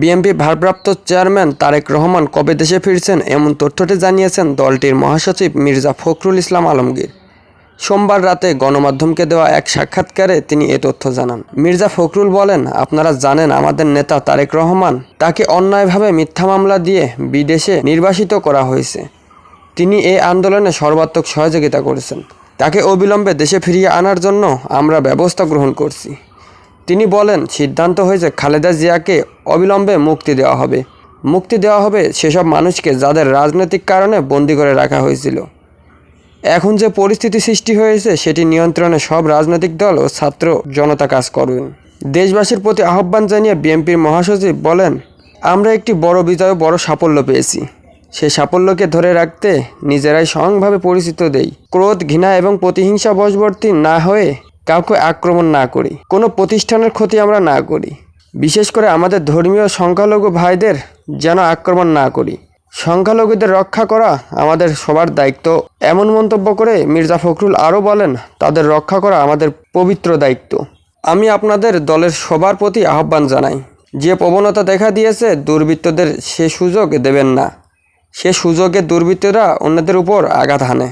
BNP ভারপ্রাপ্ত chairman Tarique Rahman কবে দেশে ফিরছেন এমন তথ্যটি জানিয়েছেন দলটির মহাসচিব মির্জা ফখরুল ইসলাম আলমগীর। সোমবার রাতে গণমাধ্যমকে দেওয়া এক সাক্ষাৎকারে তিনি এ তথ্য জানান। মির্জা ফখরুল বলেন, আপনারা জানেন আমাদের নেতা তারেক রহমান তাকে অন্যায়ভাবে মিথ্যা মামলা দিয়ে বিদেশে নির্বাসিত করা হয়েছে। তিনি এই আন্দোলনে সর্বাত্মক সহযোগিতা করেছেন। তাকে অবিলম্বে দেশে ফিরিয়ে আনার জন্য আমরা ব্যবস্থা গ্রহণ করছি। তিনি বলেন, সিদ্ধান্ত হয়েছে খালেদা জিয়াকে অবিলম্বে মুক্তি দেওয়া হবে। মুক্তি দেওয়া হবে সেসব মানুষকে যাদের রাজনৈতিক কারণে বন্দি করে রাখা হয়েছিল। এখন যে পরিস্থিতি সৃষ্টি হয়েছে, সেটি নিয়ন্ত্রণে সব রাজনৈতিক দল ও ছাত্র জনতা কাজ করবেন। দেশবাসীর প্রতি আহ্বান জানিয়ে বিএনপির মহাসচিব বলেন, আমরা একটি বড় বিজয়, বড় সাফল্য পেয়েছি। সেই সাফল্যকে ধরে রাখতে নিজেরাই স্বয়ংভাবে পরিচিত দেই। ক্রোধ, ঘৃণা এবং প্রতিহিংসা বশবর্তী না হয়ে কাউকে আক্রমণ না করি। কোনো প্রতিষ্ঠানের ক্ষতি আমরা না করি। বিশেষ করে আমাদের ধর্মীয় সংখ্যালঘু ভাইদের যেন আক্রমণ না করি। সংখ্যালঘুদের রক্ষা করা আমাদের সবার দায়িত্ব। এমন মন্তব্য করে মির্জা ফখরুল আরও বলেন, তাদের রক্ষা করা আমাদের পবিত্র দায়িত্ব। আমি আপনাদের দলের সবার প্রতি আহ্বান জানাই, যে প্রবণতা দেখা দিয়েছে দুর্বৃত্তদের সে সুযোগ দেবেন না। সে সুযোগে দুর্বৃত্তরা অন্যদের উপর আঘাত হানে।